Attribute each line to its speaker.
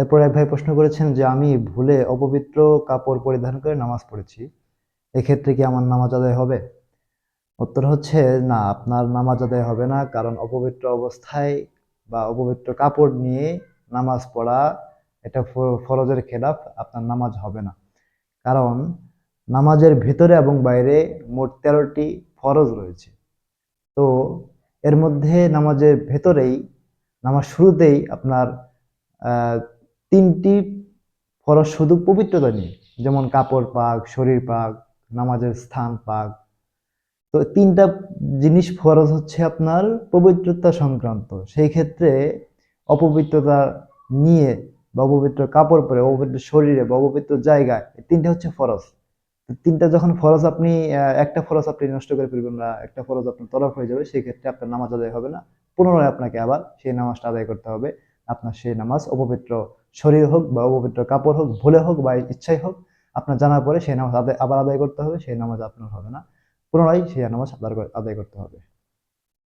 Speaker 1: এরপর এক ভাই প্রশ্ন করেছেন যে, আমি ভুলে অপবিত্র কাপড় পরিধান করে নামাজ পড়েছি, এক্ষেত্রে কি আমার নামাজ আদায় হবে? উত্তর হচ্ছে, না, আপনার নামাজ আদায় হবে না, কারণ অপবিত্র অবস্থায় বা অপবিত্র কাপড় নিয়ে নামাজ পড়া, এটা ফরজের খেলাফ, আপনার নামাজ হবে না। কারণ নামাজের ভিতরে এবং বাইরে মোট তেরোটি ফরজ রয়েছে। তো এর মধ্যে নামাজের ভেতরেই, নামাজ শুরুতেই আপনার তিনটি ফরজ শুধু পবিত্রতা নিয়ে যেমন কাপড় পাক, শরীর পাক, নামাজের স্থান পাক। তো তিনটা জিনিস ফরজ হচ্ছে আপনার পবিত্রতা সংক্রান্ত। সেই ক্ষেত্রে অপবিত্রতা নিয়ে বা অপবিত্র কাপড় পরে, অপবিত্র শরীরে বা অপবিত্র জায়গায় তিনটা হচ্ছে ফরজ। তিনটা যখন ফরজ আপনি একটা ফরজ আপনি নষ্ট করে ফেলবেন না একটা ফরজ আপনার তরফ হয়ে যাবে, সেই ক্ষেত্রে আপনার নামাজ আদায় হবে না। পুনরায় আপনাকে আবার সেই নামাজটা আদায় করতে হবে। আপনার সেই নামাজ অপবিত্র শরীর হোক বা অপবিত্র কাপড় হোক, ভুলে হোক বা ইচ্ছাই হোক, আপনার জানার পরে সেই নামাজ আদায় আবার আদায় করতে হবে, সেই নামাজ আপনার হবে না। পুনরায় সেই নামাজ আদায় করতে হবে।